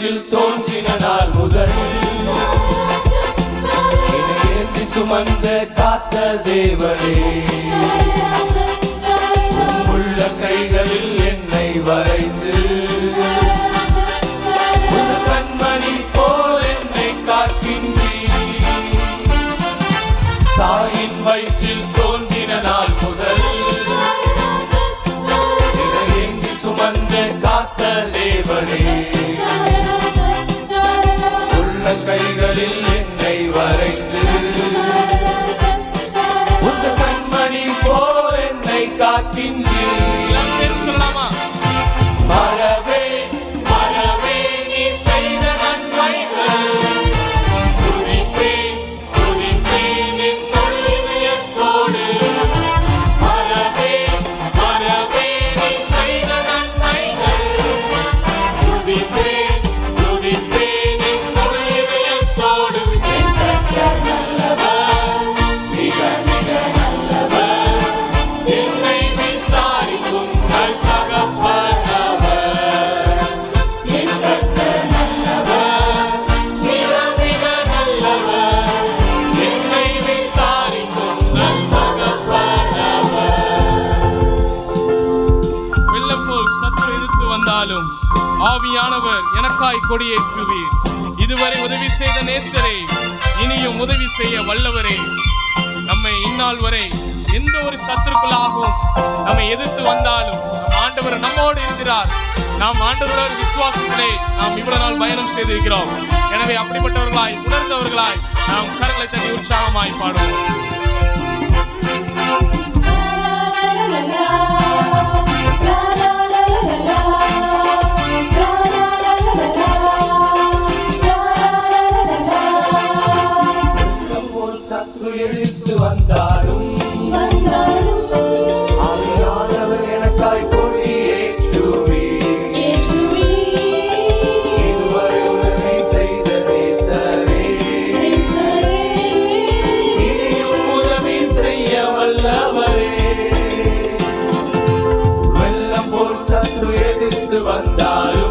வயிற்றில் தோன்றின நாள் முதல் சுமந்த காத்த தேவனே. ஆவியானவர் எனக்காய் கொடியேற்றுவீர் இதுவரை உதவி செய்த நேசரே இனியும் உதவி செய்ய வல்லவரே. நம்மை இந்நாள் வரை எந்த ஒரு சத்துருக்களாகவும் நம்மை எதிர்த்து வந்தாலும் ஆண்டவர் நம்மோடு இருக்கிறார். நாம் ஆண்டவரோட விசுவாசத்திலே நாம் இவ்வளவு நாள் பயணம் செய்திருக்கிறோம். எனவே அப்படிப்பட்டவர்களாய் உணர்ந்தவர்களாய் நாம் கரங்களை தண்ணி உற்சாகமாய் பாடுவோம். செய்து வந்தாலும்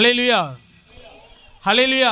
Hallelujah. Hallelujah.